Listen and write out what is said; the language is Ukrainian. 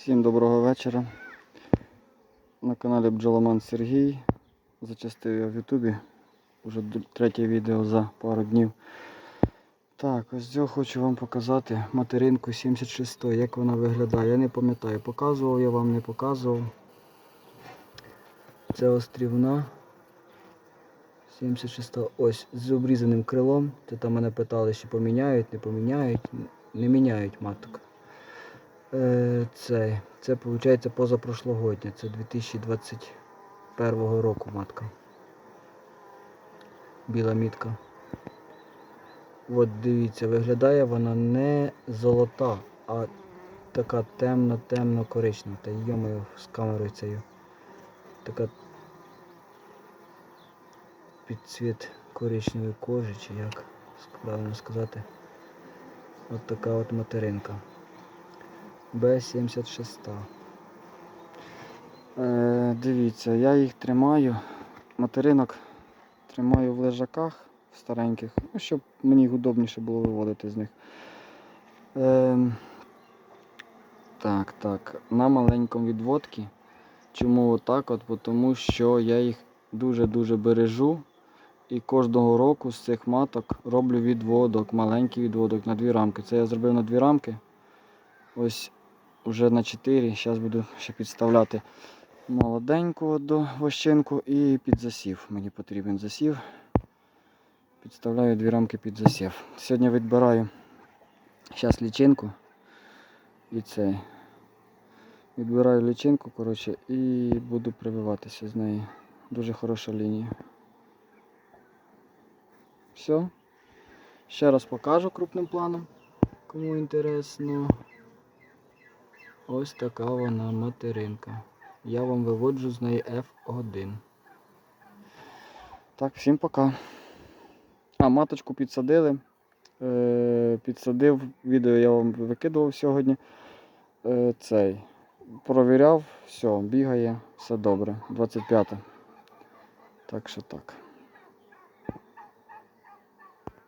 Всім доброго вечора. На каналі Бджоломан Сергій. Зачастив я в Ютубі. Уже третє відео за пару днів. Так, ось цього хочу вам показати материнку 76, як вона виглядає. Я не пам'ятаю, показував я вам, не показував. Це острівна. 76 ось з обрізаним крилом. Це там мене питали, чи поміняють, не поміняють. Не міняють маток. Е, Це, це виходить позапрошлогодня, це 2021 року матка. Біла мітка. От дивіться, виглядає вона не золота, а така темно-темно коричнева. Та йомою з камерою цією. Така під цвіт коричневої кожи, чи як правильно сказати. От така от материнка. Б-76. Е, дивіться, я їх тримаю. Материнок тримаю в лежаках стареньких, ну, щоб мені їх удобніше було виводити з них. Е, так, так. На маленькому відводці. Чому отак? От? Тому що я їх дуже-дуже бережу. І кожного року з цих маток роблю відводок, маленький відводок на дві рамки. Це я зробив на дві рамки. Ось вже на 4. Зараз буду ще підставляти молоденьку одну вощинку і під засів. Мені потрібен засів. Підставляю дві рамки під засів. Сьогодні відбираю зараз лічинку і цей. Відбираю лічинку, коротше, і буду прививатися з неї. Дуже хороша лінія. Все. Ще раз покажу крупним планом, кому інтересно. Ось така вона материнка. Я вам виводжу з неї F1. Так, всім пока. А, маточку підсадили. Е, підсадив, відео я вам викидував сьогодні. Е, цей. Провіряв, все, бігає, все добре. 25. Так що так.